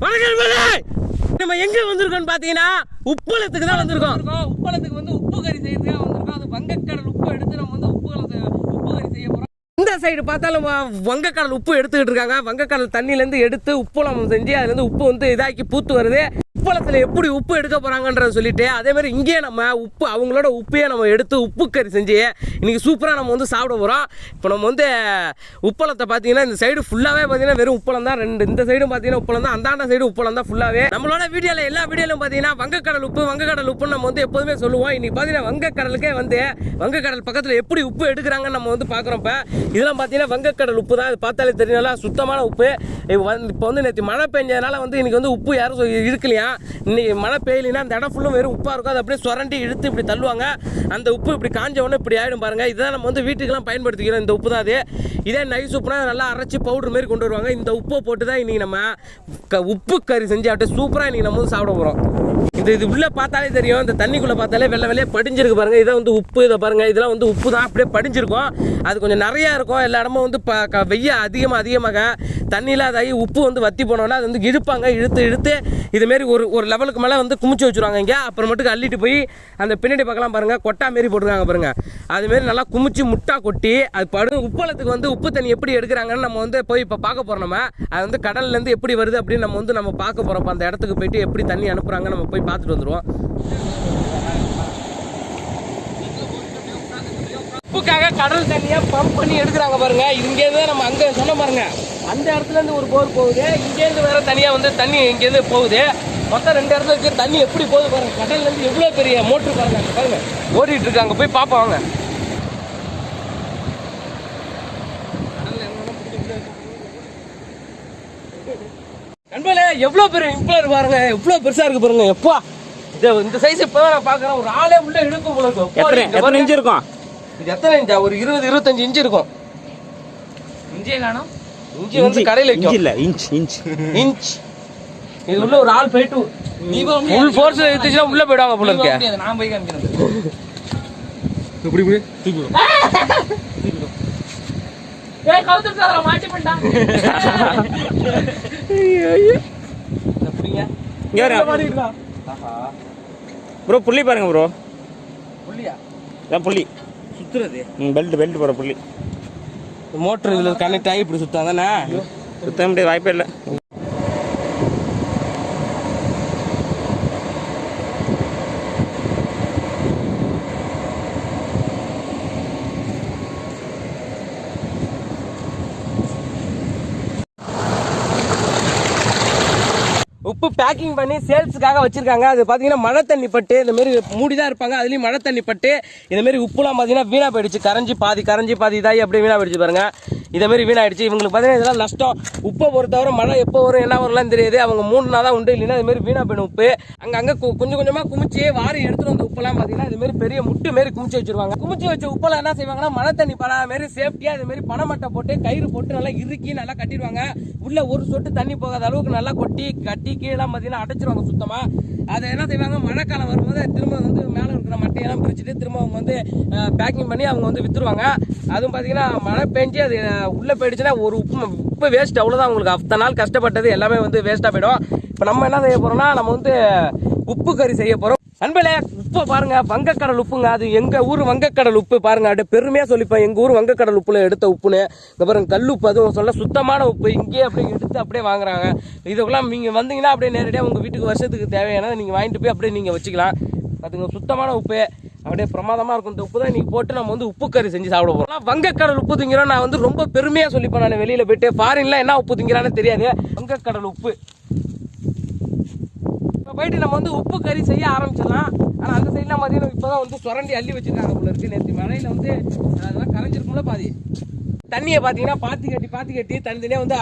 வணக்கம். நம்ம எங்க வந்திருக்கோம்னு பாத்தீங்கன்னா உப்பளத்துக்கு தான் வந்திருக்கோம். உப்பளத்துக்கு வந்து உப்பு கறி செய்யறதுக்காக வந்திருக்கோம். அது வங்கக்கடல் உப்பு எடுத்து நம்ம வந்து உப்பு உப்பு கறி செய்ய போறோம். இந்த சைடு பார்த்தாலும் வங்கக்கடல் உப்பு எடுத்துக்கிட்டு இருக்காங்க. வங்கக்கடல் தண்ணியிலேருந்து எடுத்து உப்புளம் செஞ்சு அதுலேருந்து உப்பு வந்து இதாக்கி பூத்து வருது. உப்பளத்தில் எப்படி உப்பு எடுக்க போகிறாங்கன்றத சொல்லிட்டு அதே மாதிரி இங்கேயே நம்ம உப்பு அவங்களோட உப்பையே நம்ம எடுத்து உப்பு கறி செஞ்சு இன்றைக்கி சூப்பராக நம்ம வந்து சாப்பிட போகிறோம் இப்போ நம்ம வந்து உப்பளத்தை பார்த்தீங்கன்னா இந்த சைடு ஃபுல்லாகவே பார்த்தீங்கன்னா வெறும் உப்பளம் தான். ரெண்டு இந்த சைடும் பார்த்தீங்கன்னா உப்பளம் தான். அந்தாண்ட சைடு உப்பளம் தான் ஃபுல்லாகவே நம்மளோட வீடியோவில் எல்லா வீடியோலையும் பார்த்தீங்கன்னா வங்கக்கடல் உப்பு வங்கக்கடல் உப்புன்னு நம்ம வந்து எப்போதுமே சொல்லுவோம். இன்றைக்கி பார்த்தீங்கன்னா வங்கக்கடலுக்கே வந்து வங்கக்கடல் பக்கத்தில் எப்படி உப்பு எடுக்கிறாங்கன்னு நம்ம வந்து பார்க்குறோம் இப்போ. இதெல்லாம் பார்த்தீங்கன்னா வங்கக்கடல் உப்பு தான். பார்த்தாலே தெரியல சுத்தமான உப்பு. இப்போ வந்து இப்போ வந்து நேற்று மழை பெஞ்சதுனால வந்து இன்றைக்கி வந்து உப்பு யாரும் இருக்கலையா? இருக்கலையா இன்னைக்கு மழை பெய்யலைன்னா அந்த இடம் ஃபுல்லும் வெறும் உப்பாக இருக்கும். அது அப்படியே சுரண்டி இழுத்து இப்படி தள்ளுவாங்க. அந்த உப்பு இப்படி காஞ்ச உடனே இப்படி ஆகிடும் பாருங்கள் இதுதான் நம்ம வந்து வீட்டுக்கெல்லாம் பயன்படுத்திக்கிறோம். இந்த உப்பு தான் அது. இதே நைஸ் உப்புனா நல்லா அரைச்சி பவுடர் மாதிரி கொண்டு வருவாங்க. இந்த உப்பை போட்டு தான் இன்றைக்கி நம்ம க- உப்பு கறி செஞ்சு அப்படியே சூப்பராக இன்றைக்கி நம்ம வந்து சாப்பிட போகிறோம் இது இது உள்ளே பார்த்தாலே தெரியும். இந்த தண்ணிக்குள்ளே பார்த்தாலே வெள்ளை வெள்ளையே படிஞ்சிருக்கு பாருங்கள் இதை வந்து உப்பு. இதை பாருங்கள் இதெல்லாம் வந்து உப்பு தான். அப்படியே படிஞ்சிருக்கும். அது கொஞ்சம் நிறையா இருக்கும். எல்லா இடமும் வந்து ப க- வெய்ய அதிகமாக அதிகமாக தண்ணியில் அதாகி உப்பு வந்து வத்தி போனோன்னா அது வந்து இழுப்பாங்க. இழுத்து இழுத்து இதுமாரி ஒரு ஒரு லெவலுக்கு மேலே வந்து குமிச்சு வச்சுருவாங்க இங்கே. அப்புறமேட்டுக்கு அள்ளிட்டு போய் அந்த பின்னாடி பக்கம்லாம் பாருங்கள் கொட்டா மாரி போட்டுருக்காங்க பாருங்கள் அதுமாரி நல்லா குமிச்சு முட்டா கொட்டி அது படு உப்பளத்துக்கு வந்து உப்பு தண்ணி எப்படி எடுக்கிறாங்கன்னு நம்ம வந்து போய் இப்போ பார்க்க போகிறோம் நம்ம. அது வந்து கடல்லேருந்து எப்படி வருது அப்படின்னு நம்ம வந்து நம்ம பார்க்க போகிறோம் அந்த இடத்துக்கு போயிட்டு எப்படி தண்ணி அனுப்புகிறாங்க நம்ம போய் பார்த்துட்டு வந்துடுவோம் உப்புக்காக கடல் தண்ணியை பம்ப் பண்ணி எடுக்கிறாங்க பாருங்க. இங்கேருந்து நம்ம அங்கே சொன்ன பாருங்க. அந்த இடத்துல இருந்து ஒரு போர் போகுது. இங்கேருந்து வேற தனியாக வந்து தண்ணி இங்கேருந்து போகுது. மொத்தம் ரெண்டு இடத்துல இருக்கு. தண்ணி எப்படி போகுது பாருங்க. கடல்ல இருந்து எவ்வளோ பெரிய மோட்ரு பாருங்க அங்க பாருங்க. ஓடிட்டு இருக்காங்க போய் பார்ப்போம் வாங்க. நண்பர்களே எவ்வளோ பெரிய இம்ப்ளர் பாருங்க. எவ்வளோ பெருசா இருக்கு பாருங்க. எப்பா. இந்த இந்த சைஸ் இப்போ நான் பார்க்குறேன். ஒரு ஆளே உள்ள இழுக்கும் போல இருக்கு. எப்பா, எத்தனை. இன்ச்சு இருக்கும்? இது எத்தனை இன்ச்சா ஒரு இருபது இருபத்தஞ்சு இன்ச்சு இருக்கும். இஞ்சியே காணும் இன்ச்சு வந்து கடையில் இன்ச்சு இல்ல இன்ச் இன்ச் இன்ச் இது உள்ள ஒரு ஆள் போயிட்டு ஃபுல் ஃபோர்ஸ் எடுத்துச்சுன்னா உள்ள போயிடுவாங்க போல இருக்கே. நான் போய் காமிக்கிறேன் இப்படி இப்படி. ஏய் கவுத்துட்டு மாட்டி பண்ணிட்டா. அப்படிங்க இங்க ப்ரோ புள்ளி பாருங்க ப்ரோ. புள்ளியா? இதான் புள்ளி. சுத்துறது? பெல்ட் பெல்ட் போற புள்ளி. மோட்டர் இதுல கனெக்ட் ஆகி இப்படி சுத்தாங்க தானே? சுத்த முடியாது வாய்ப்பே இல்லை உப்பு பேக்கிங் பண்ணி சேல்ஸுக்காக வச்சிருக்காங்க. அது பார்த்தீங்கன்னா மழை தண்ணி பட்டு இந்த மாதிரி மூடி தான் இருப்பாங்க. அதுலேயும் மழை தண்ணி பட்டு இந்த மாதிரி உப்புலாம் பார்த்தீங்கன்னா வீணாக போயிடுச்சு. கரைஞ்சி பாதி கரைஞ்சி பாதி இதாகி அப்படியே வீணாக போயிடுச்சு பாருங்க. இதே மாதிரி வீணாயிடுச்சு. இவங்களுக்கு பார்த்தீங்கன்னா இதெல்லாம் நஷ்டம். உப்பை பொறுத்தவரை மழை எப்போ வரும் என்ன வரும்லாம் தெரியாது. அவங்க மூணு நாள் தான் உண்டு இல்லைன்னா இது மாதிரி வீணா போயிடும் உப்பு. அங்கே அங்கே கொஞ்சம் கொஞ்சமாக குமிச்சு வாரி எடுத்துட்டு வந்த உப்பெல்லாம் பார்த்தீங்கன்னா இது மாதிரி பெரிய முட்டு மாரி குமிச்சு வச்சிருவாங்க. குமிச்சு வச்ச உப்பெல்லாம் என்ன செய்வாங்கன்னா மழை தண்ணி படா மாரி சேஃப்டியாக இது மாதிரி போட்டு கயிறு போட்டு நல்லா இறுக்கி நல்லா கட்டிடுவாங்க. உள்ள ஒரு சொட்டு தண்ணி போகாத அளவுக்கு நல்லா கொட்டி கட்டி கீழே பார்த்தீங்கன்னா அடைச்சிருவாங்க சுத்தமாக அதை என்ன செய்வாங்க மழைக்காலம் வரும்போது திரும்ப வந்து மேலே இருக்கிற மட்டையெல்லாம் பிரிச்சுட்டு திரும்ப அவங்க வந்து பேக்கிங் பண்ணி அவங்க வந்து விற்றுருவாங்க அதுவும் பார்த்தீங்கன்னா மழை பெஞ்சு அது உள்ளே போயிடுச்சுன்னா ஒரு உப்பு உப்பு வேஸ்ட் அவ்வளோதான் உங்களுக்கு. அத்தனை நாள் கஷ்டப்பட்டது எல்லாமே வந்து வேஸ்ட்டாக போயிடும். இப்போ நம்ம என்ன செய்ய போகிறோம்னா நம்ம வந்து உப்பு கறி செய்ய போகிறோம் நண்பர்களே உப்பை பாருங்க வங்கக்கடல் உப்புங்க. அது எங்க ஊர் வங்கக்கடல் உப்பு பாருங்க. அப்படியே பெருமையா சொல்லிப்பேன். எங்க ஊர் வங்கக்கடல் உப்புல எடுத்த உப்புன்னு. இந்த பாருங்க கல் உப்பு. அதுவும் சொல்ல சுத்தமான உப்பு. இங்கேயே அப்படியே எடுத்து அப்படியே வாங்குறாங்க. இதுக்கெல்லாம் நீங்க வந்தீங்கன்னா அப்படியே நேரடியாக உங்க வீட்டுக்கு வருஷத்துக்கு தேவையானதை நீங்க வாங்கிட்டு போய் அப்படியே நீங்க வச்சுக்கலாம். அதுங்க சுத்தமான உப்பு. அப்படியே பிரமாதமாக இருக்கும். இந்த உப்பு தான் நீ போட்டு நம்ம வந்து உப்பு கறி செஞ்சு சாப்பிட போகிறோம் வங்கக்கடல் உப்பு திங்கிறோம் நான் வந்து ரொம்ப பெருமையாக சொல்லிப்பேன். நான் வெளியில் போயிட்டு ஃபாரின்லாம் என்ன உப்பு திங்கிறான்னு தெரியாது. வங்கக்கடல் உப்பு. இப்போ போயிட்டு நம்ம வந்து உப்பு கறி செய்ய ஆரம்பிச்சிடலாம். ஆனால் அந்த சைட்லாம் பார்த்தீங்கன்னா இப்போ தான் வந்து சுரண்டி அள்ளி வச்சிருக்காங்க போல இருக்குது நேற்று மழையில் வந்து அதெல்லாம் கரைஞ்சிருக்கும்ல பாதி. தண்ணியை பார்த்தீங்கன்னா பாத்தி கட்டி பாத்தி கட்டி தனித்தனியாக வந்து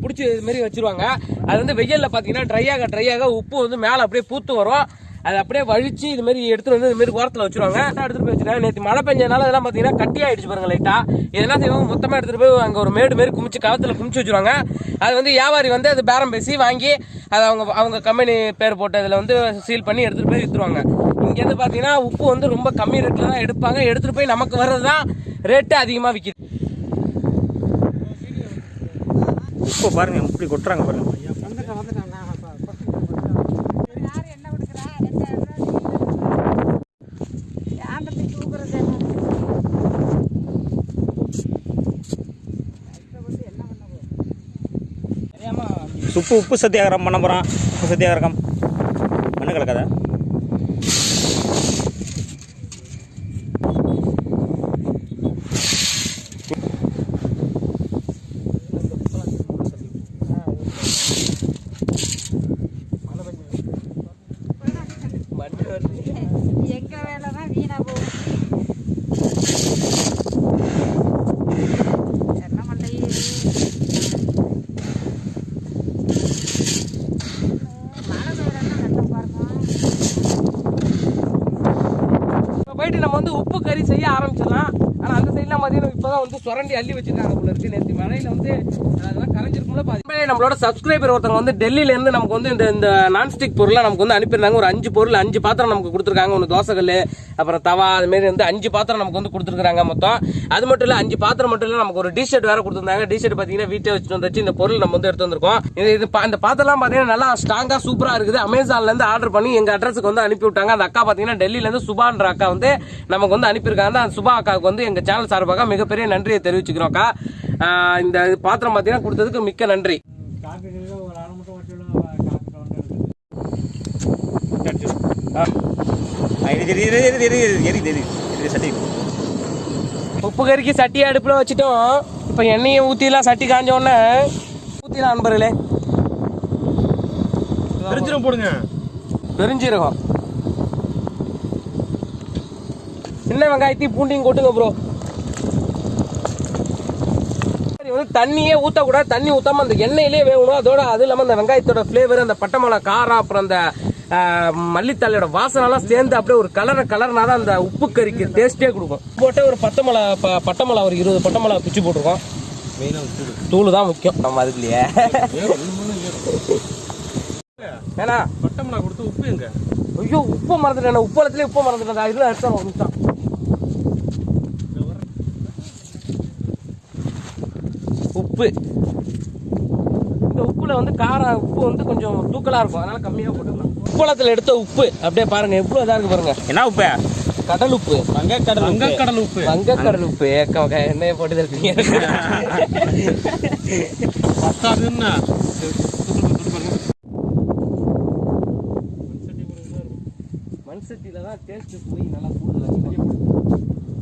பிடிச்சி இது மாதிரி வச்சிருவாங்க. அது வந்து வெயிலில் பார்த்தீங்கன்னா ட்ரை ஆக ட்ரை ஆக உப்பு வந்து மேலே அப்படியே பூத்து வரும். அது அப்படியே வழிச்சு இது மாதிரி எடுத்துட்டு வந்து இது மாதிரி ஓரத்தில் வச்சிருவாங்க. எடுத்துட்டு போய் வச்சிருக்காங்க நேற்று மழை பெஞ்சதுனால இதெல்லாம் பார்த்தீங்கன்னா கட்டி ஆயிடுச்சு பாருங்க லைட்டா இது என்ன செய்வாங்க மொத்தமாக எடுத்துட்டு போய் அங்கே ஒரு மேடு மாரி குமிச்சு கவத்தில் குமிச்சு வச்சிருவாங்க. அது வந்து வியாபாரி வந்து அது பேரம் பேசி வாங்கி அதை அவங்க அவங்க கம்பெனி பேர் போட்டு அதில் வந்து சீல் பண்ணி எடுத்துட்டு போய் விற்றுருவாங்க இங்கேருந்து பார்த்தீங்கன்னா உப்பு வந்து ரொம்ப கம்மி ரேட்டில் தான் எடுப்பாங்க. எடுத்துட்டு போய் நமக்கு வர்றது தான் ரேட்டு அதிகமாக விற்கிது உப்பு பாருங்க இப்படி கொட்டுறாங்க பாருங்க. உப்பு உப்பு சத்தியாகிரகம் பண்ண போகிறான் உப்பு சத்தியாகிரகம் மண்ணு கலக்காத எங்க வேலை தான் வீணா போகும் என்ன மண்டையே மழை பெய்யலன்னா வெள்ளம் பாருங்க இப்போ போயிட்டு நம்ம வந்து உப்பு கறி செய்ய ஆரம்பிச்சிடலாம். ஆனால் அந்த சைட்லாம் பார்த்தீங்கன்னா இப்போதான் வந்து சுரண்டி அள்ளி வச்சிருக்காங்க போல இருக்கு. நேற்று மழையில வந்து அதெல்லாம் கரைஞ்சிருக்கும்ல பாதி. நம்மளோட சப்ஸ்கிரைபர் ஒருத்தவங்க வந்து டெல்லியிலேருந்து நமக்கு வந்து இந்த இந்த நான்ஸ்டிக் பொருளை நமக்கு வந்து அனுப்பியிருந்தாங்க. ஒரு அஞ்சு பொருள் அஞ்சு பாத்திரம் நமக்கு கொடுத்துருக்காங்க. ஒன்று தோசைகள் அப்புறம் தவா அது மாதிரி வந்து அஞ்சு பாத்திரம் நமக்கு வந்து கொடுத்துருக்காங்க மொத்தம். அது மட்டும் இல்லை அஞ்சு பாத்திரம் மட்டும் இல்லை நமக்கு ஒரு டிஷர்ட் வேற கொடுத்துருந்தாங்க. டிஷர்ட் பார்த்தீங்கன்னா வீட்டை வச்சுட்டு வந்துச்சு. இந்த பொருள் நம்ம வந்து எடுத்து வந்திருக்கோம். இது இது இந்த பாத்திரம்லாம் பார்த்தீங்கன்னா நல்லா ஸ்ட்ராங்காக சூப்பராக இருக்குது. அமேசான்லேருந்து ஆர்டர் பண்ணி எங்கள் அட்ரஸுக்கு வந்து அனுப்பி விட்டாங்க. அந்த அக்கா பார்த்தீங்கன்னா டெல்லியிலேருந்து சுபான்ற அக்கா வந்து நமக்கு வந்து அனுப்பியிருக்காங்க. அந்த சுபா அக்காவுக்கு வந்து எங்கள் சேனல் சார்பாக மிகப்பெரிய மிகப்பெரிய நன்றியை தெரிவிச்சுக்கிறோம்க்கா. இந்த பாத்திரம் பார்த்தீங்கன்னா கொடுத்ததுக்கு மிக்க நன்றி. உப்பு கறிக்கு சட்டி அடுப்பில் வச்சுட்டோம். இப்போ எண்ணெயை ஊத்திலாம் சட்டி காஞ்ச உடனே ஊற்றிலாம் அன்பர்களே பெருஞ்சீரகம் போடுங்க. பெருஞ்சீரகம். என்ன வெங்காயத்தையும் பூண்டையும் கொட்டுங்க ப்ரோ வந்து தண்ணியே ஊற்றக்கூடாது தண்ணி ஊற்றாம அந்த எண்ணெயிலே வேகணும். அதோட அது இல்லாமல் அந்த வெங்காயத்தோட ஃப்ளேவர் அந்த பட்டை மிளகா காரம் அப்புறம் அந்த ஆஹ், மல்லித்தழையோட வாசனைலாம் சேர்ந்து அப்படியே ஒரு கலரை கலர்னா தான் அந்த உப்பு கறிக்கு டேஸ்ட்டே கொடுக்கும். போட்டு ஒரு பட்டை மிளகா ப- பட்டை மிளகா ஒரு இருபது பட்டை மிளகா பிச்சு போட்டிருக்கோம். தூள் தான் முக்கியம். நம்ம அதுக்குள்ளேயே. ஏன்னா பட்டம்லாம் கொடுத்து உப்பு எங்க? ஐயோ உப்பு மறந்துட்டேன். உப்பளத்துலேயே உப்பு மறந்துட்டேன். இதுல எடுத்தேன் ஒரு நிமிஷம் உப்பு. இந்த உப்புல வந்து காரம் உப்பு வந்து கொஞ்சம் தூக்கலா இருக்கும். அதனால கம்மியா போட்டுக்கலாம். உப்பளத்துல எடுத்த உப்பு. அப்படியே பாருங்க எவ்வளவு இதா இருக்கு பாருங்க. என்ன உப்பு? கடல் உப்பு. வங்கக்கடல் வங்கக்கடல் உப்பு. வங்கக்கடல் உப்பு. எண்ணெயை போட்டு இருக்கீங்க பத்தாதுன்னா மண் சட்டியில தான் டேஸ்ட் போய் நல்லா கூடுதல்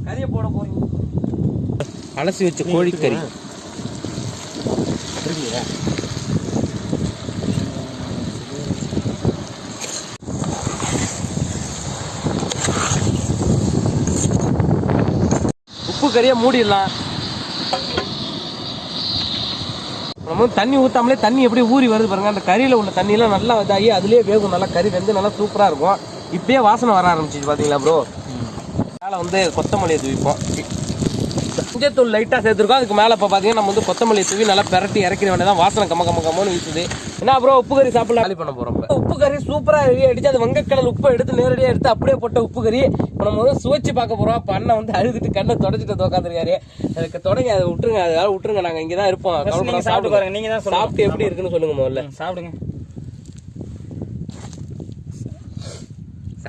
கறியை போட போறீங்க. அலசி வச்ச கோழிக்கறி. உப்பு கறியை மூடிடலாம். நம்ம தண்ணி ஊத்தாமலே தண்ணி எப்படி ஊறி வருது பாருங்க. அந்த கறியில உள்ள தண்ணியெல்லாம் நல்லா இதாகி அதுலயே வேகும். நல்லா கறி வெந்து நல்லா சூப்பரா இருக்கும். இப்பயே வாசனை வர ஆரம்பிச்சிச்சு பாத்தீங்களா ப்ரோ மேலே வந்து கொத்தமல்லியை தூவிப்போம். மஞ்சத்தூள் லைட்டாக சேர்த்துருக்கோம். அதுக்கு மேலே இப்போ பார்த்தீங்கன்னா நம்ம வந்து கொத்தமல்லி தூவி நல்லா பெரட்டி இறக்கிற வேண்டியதான் வாசனை கம்ம கம்ம கம்மன்னு வீசுது. என்ன ப்ரோ உப்பு கறி சாப்பிடலாம். காலி பண்ண போகிறோம் உப்பு கறி சூப்பராக ரெடி அடிச்சு அது வங்கக்கடல் உப்பை எடுத்து நேரடியாக எடுத்து அப்படியே போட்ட உப்பு கறி. இப்போ நம்ம வந்து சுவைச்சு பார்க்க போகிறோம் இப்போ அண்ணன் வந்து அழுதுட்டு கண்ணை தொடச்சிட்டு உட்காந்துருக்காரு அதுக்கு தொடங்கி அதை விட்டுருங்க. அதை விட்டுருங்க. நாங்கள் இங்கே தான் இருப்போம் சாப்பிட்டு பாருங்க, நீங்க தான். சாப்பிட்டு எப்படி இருக்குன்னு சொல்லுங்க முதல்ல. சாப்பிடுங்க.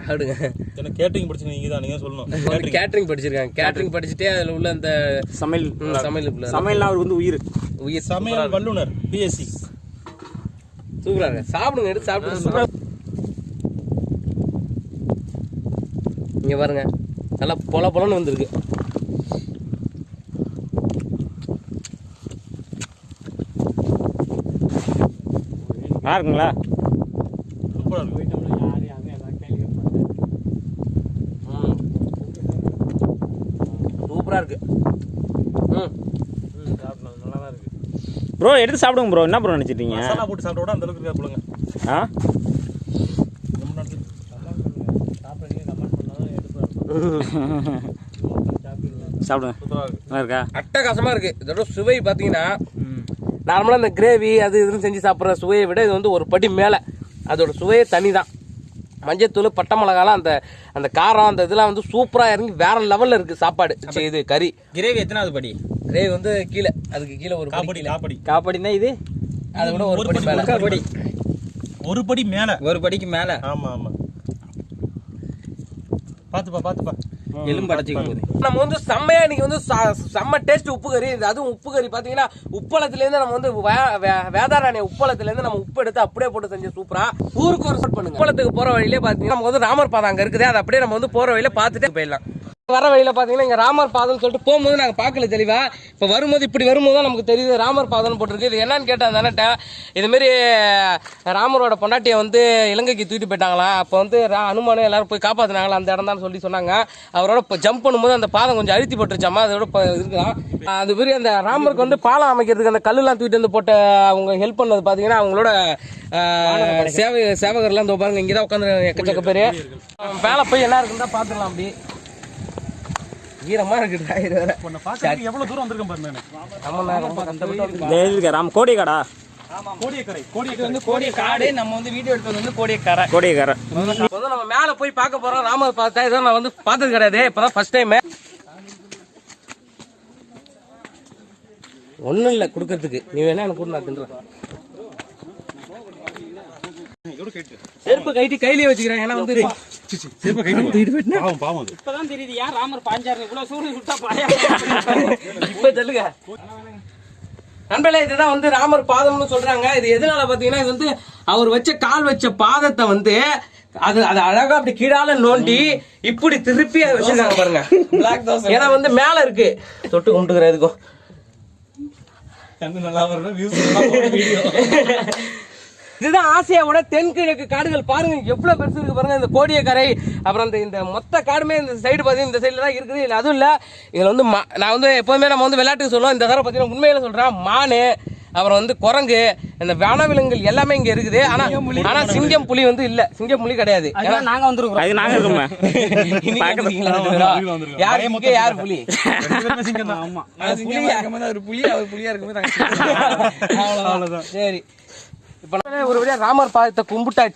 சாப்பிடுங்க என்ன கேட்டரிங் படிச்சு நீங்க தான் நீங்க சொல்லணும் கேட்டரிங் படிச்சிருக்காங்க. கேட்டரிங் படிச்சுட்டே அதில் உள்ள அந்த சமையல் சமையல் சமையல் அவர் வந்து உயிர். உயிர். சமையல் வல்லுனர் பிஎஸ்சி சூப்பரா இருக்கு. சாப்பிடுங்க எடுத்து சாப்பிடுங்க. சூப்பரா. இங்க பாருங்க. நல்லா பொல பொலன்னு வந்திருக்கு. நல்லா இருக்குங்களா? சூப்பரா இருக்கு ம். சூப்பரா இருக்கு. ம். நல்லா தான் இருக்கு. ப்ரோ எடுத்து சாப்பிடுங்க ப்ரோ என்ன ப்ரோ நினச்சிட்டீங்க? மசாலா போட்டு சாப்பிட்ட விட அந்த அளவுக்கு இருக்கா போலுங்க ஆ? சாப்பிடுங்க. நல்லா இருக்கா? அட்டகாசமா இருக்கு. இதோட சுவை பாத்தீங்கன்னா நார்மலா இந்த கிரேவி அது இதுன்னு செஞ்சு சாப்பிட்ற சுவையை விட இது வந்து ஒரு படி மேல. அதோட சுவையே தனி தான் மஞ்சத்தூள் பட்டை மிளகாலாம் அந்த அந்த காரம் அந்த இதெல்லாம் வந்து சூப்பரா இறங்கி வேற லெவல்ல இருக்கு சாப்பாடு. இது கறி. கிரேவி எத்தனாவது படி? கிரேவி வந்து கீழே. அதுக்கு கீழே ஒரு படி காப்படி. காப்படி காப்படினா இது? அதை விட ஒரு படி மேல. ஒரு படி. ஒரு படி மேல. ஒரு படிக்கு மேலே. ஆமா ஆமா. பாத்துப்பா பாத்துப்பா எலும்பு அடைச்சிக்க போகுது. நம்ம வந்து செம்மையா இன்னைக்கு வந்து ச- செம்ம டேஸ்ட் உப்பு கறி இது அதுவும் உப்பு கறி பாத்தீங்கன்னா உப்பளத்துல இருந்து நம்ம வந்து வேதாராணி உப்பளத்துல இருந்து நம்ம உப்பு எடுத்து அப்படியே போட்டு செஞ்சு சூப்பரா ஊருக்கு ஒரு பண்ணுங்க. உப்பளத்துக்கு போற வழியிலே பாத்தீங்கன்னா நமக்கு வந்து ராமர் பாதம் அங்க இருக்குது. அதை அப்படியே நம்ம வந்து போற வழியில பார்த்துட்டு போயிடலாம். வர வழியில பாத்தீங்கன்னா இங்க ராமர் பாதம்னு சொல்லிட்டு போகும்போது நாங்க பார்க்கல தெளிவா. இப்ப வரும்போது இப்படி வரும்போது தான் நமக்கு தெரியுது ராமர் பாதம்னு போட்டிருக்கு. இது என்னன்னு கேட்டா அந்த அண்ணன்ட்ட இது மாதிரி ராமரோட பொண்டாட்டியை வந்து இலங்கைக்கு தூக்கிட்டு போயிட்டாங்களா? அப்போ வந்து அனுமானம் எல்லாரும் போய் காப்பாத்தினாங்களா அந்த இடம் தான் சொல்லி சொன்னாங்க. அவரோட இப்போ ஜம்ப் பண்ணும்போது அந்த பாதம் கொஞ்சம் அழுத்தி போட்டுருச்சாமா? அதோட இருக்கலாம் அது மாதிரி அந்த ராமருக்கு வந்து பாலம் அமைக்கிறதுக்கு அந்த கல்லுலாம் தூக்கிட்டு வந்து போட்ட அவங்க ஹெல்ப் பண்ணது பாத்தீங்கன்னா அவங்களோட சேவை சேவகர்லாம் இந்த பாருங்க இங்கே தான் உட்காந்து எக்கச்சக்க பேர். மேலே போய் என்ன இருக்குன்னு தான் பார்த்துக்கலாம் அப்படி. ஈரமா இருக்கு டயர் வேற உன்னை பார்க்கறதுக்கு எவ்வளவு தூரம் வந்திருக்கேன் பாரு நானு. ஆமா நான் ரொம்ப கஷ்டப்பட்டு வந்திருக்கேன். இந்த இது ராம் கோடியக்காடா. கோடியக்கரை. கோடியக்கரை. வந்து கோடிய காடு நம்ம வந்து வீடியோ எடுத்தது வந்து கோடியக்கார. கோடியக்கார. வந்து நம்ம மேல போய் பார்க்க போறோம். ராமர் பார்த்தா இதை நான் வந்து பார்த்தது கிடையாது. இப்பதான் ஃபர்ஸ்ட் டைம் ஒண்ணும் இல்ல குடுக்கறதுக்கு. நீ வேணா எனக்கு கூட நான் தின்றேன். செருப்பு கைட்டி கையிலேயே வச்சுக்கிறேன். ஏன்னா வந்து இப்பதான் தெரியுது யார் ராமர் பாஞ்சாரு இவ்வளவு சூடு விட்டா பாயா? இப்ப சொல்லுங்க. நண்பர்களே இதுதான் வந்து ராமர் பாதம்னு சொல்றாங்க. இது எதனால பாத்தீங்கன்னா இது வந்து அவர் வச்ச கால் வச்ச பாதத்தை வந்து அது அது அழகா அப்படி கீழால நோண்டி இப்படி திருப்பி அதை வச்சிருக்காங்க பாருங்க. ஏன்னா வந்து மேல இருக்கு. தொட்டு கும்பிட்டுக்கிற எதுக்கும் கண்ணு நல்லா வரணும் இதுதான் ஆசியாவோட தென்கிழக்கு காடுகள். பாருங்க எவ்வளவு பெருசு இருக்கு பாருங்க இந்த கோடியக்கரை. அப்புறம் இந்த இந்த மொத்த காடுமே இந்த சைடு பார்த்தீங்கன்னா இந்த சைடுல தான் இருக்குது. இல்லை அதுவும் இல்லை. இதில் வந்து மா- நான் வந்து எப்போதுமே நம்ம வந்து விளையாட்டுக்கு சொல்லுவோம். இந்த தடவை பார்த்தீங்கன்னா உண்மையில சொல்றேன் மானு அப்புறம் வந்து குரங்கு இந்த வனவிலங்குகள் எல்லாமே இங்க இருக்குது. ஆனா ஆனா சிங்கம் புலி வந்து இல்ல. சிங்கம் புலி கிடையாது ஏன்னா நாங்க வந்துருக்கோம் அது நாங்க இருக்கோமே. பேரும்? யார் புலி? அது புலியா? அவ்வளவுதான். சரி. இப்போ ஒரு வழியா ராமர் பாதத்தை கும்பிட்டாச்சு.